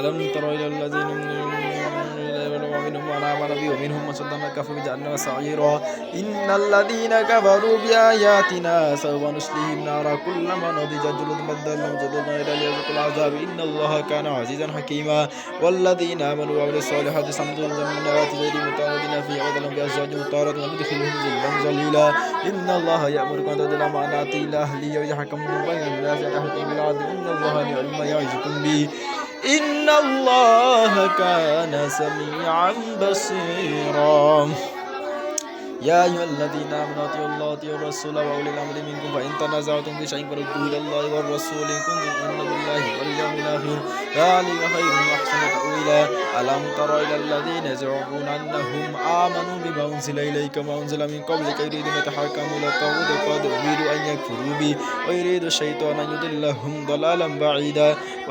ألم تر إلى الذين ومنهم من آمن به ومنهم من صد عن كفر بجهنم سعيرا إن الذين كفروا بآياتنا سوف نصليهم نارا كلما نضجت جلود بدلهم جلودا إلى ليذوقوا العذاب. إن الله كان عزيزا حكيما. والذين آمنوا وعملوا الصالحات سندخلهم جنات تجري من تحتها في عدلهم بأزواج مطهرة وندخلهم ظلا ظليلا. إن الله يأمركم أن تؤدوا الأمانات إلى أهلها ويحكمكم بين الناس وتحكم بالعدل. إن الله نعم ما يعظكم به. إن الله كان سميعا بصيرا. يا أيها الذين آمنوا أطيعوا الله وأطيعوا الرسول وأولي الأمر منكم فإن تنازعتم في شيء فردوه إلى الله والرسول إن كنتم تؤمنون بالله واليوم الآخر. ذلك خير وأحسن تأويلا. ألم تر إلى الذين يزعمون أنهم آمنوا بما أنزل إليك وما أنزل من قبلك؟ يريدون يتحكموا إلى الطاغوت قد أمروا أن يكفروا به ويريد الشيطان أن يضلهم ضلالا بعيدا.